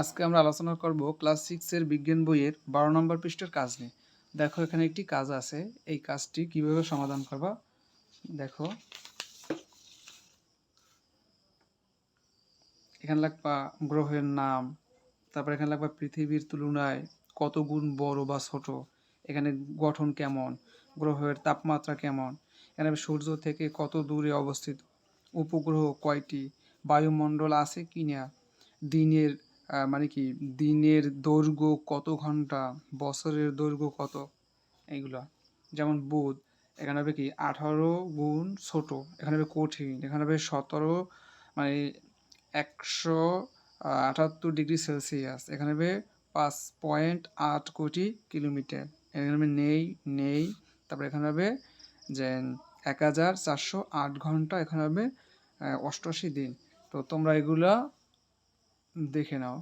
আজকে আমরা আলোচনা করব ক্লাস সিক্সের বিজ্ঞান বইয়ের বারো নম্বর পৃষ্ঠের কাজ নিয়ে। দেখো, এখানে একটি কাজ আছে। এই কাজটি কীভাবে সমাধান করবা? দেখো। এখানে লাগবা গ্রহের নাম, তারপর এখানে লাগবা পৃথিবীর তুলনায় কত গুণ বড় বা ছোট, এখানে গঠন কেমন, গ্রহের তাপমাত্রা কেমন, এখানে সূর্য থেকে কত দূরে অবস্থিত, উপগ্রহ কয়টি, বায়ুমণ্ডল আছে কি না দিনের মানে কি দিনের দৈর্ঘ্য কত ঘণ্টা, বছরের দৈর্ঘ্য কত এইগুলা যেমন বুধ, এখানে হবে কি আঠারো গুণ ছোট, এখানে হবে কঠিন, এখানে হবে সতেরো মানে একশো আটাত্তর ডিগ্রি সেলসিয়াস, এখানে হবে পাঁচ পয়েন্ট আট কোটি কিলোমিটার, এখানে নেই নেই, তারপরে এখানে হবে যে এক হাজার চারশো আট ঘণ্টা, এখানে হবে অষ্টআশি দিন। তো তোমরা এগুলা দেখে নাও।